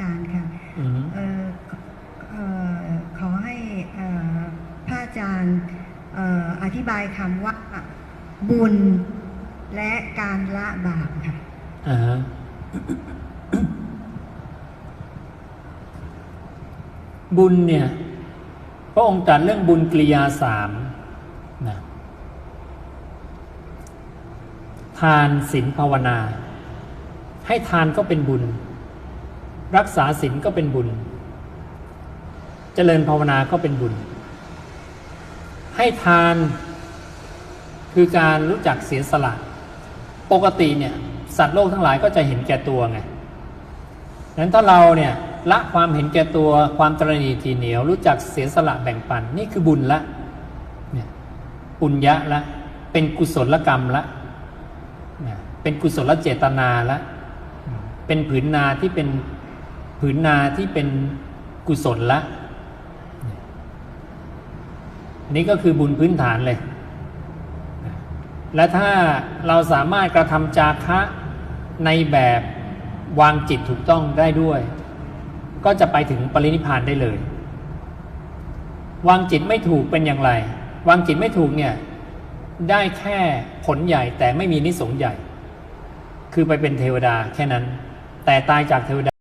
การค่ะอืม เอ่อเอ่อขอให้เอ่อพระอาจารย์เอ่ออธิบายคำว่าบุญและการละบาปค่ะ อ่าฮะบุญเนี่ย พระองค์ตรัสเรื่องบุญกริยาสามนะทานศีลภาวนา ให้ทานก็เป็นบุญ รักษาศีลก็เป็นบุญเจริญภาวนาก็เป็นบุญ ให้ทานคือการรู้จักเสียสละ ปกติเนี่ยสัตว์โลกทั้งหลายก็จะเห็นแก่ตัวไงนั้นถ้าเราเนี่ยละความเห็นแก่ตัวความตรณีทีเหนียว รู้จักเสียสละแบ่งปันนี่คือบุญละเนี่ยปุญญะละเป็นกุศลกรรมละเป็นกุศลเจตนาละเป็นผืนนาที่เป็น ผืนนาที่เป็นกุศลละนี่ก็คือบุญพื้นฐานเลย และถ้าเราสามารถกระทำจาคะในแบบวางจิตถูกต้องได้ด้วย ก็จะไปถึงปรินิพพานได้เลย วางจิตไม่ถูกเป็นอย่างไร วางจิตไม่ถูกเนี่ยได้แค่ผลใหญ่แต่ไม่มีนิสงส์ใหญ่ คือไปเป็นเทวดาแค่นั้น แต่ตายจากเทวดา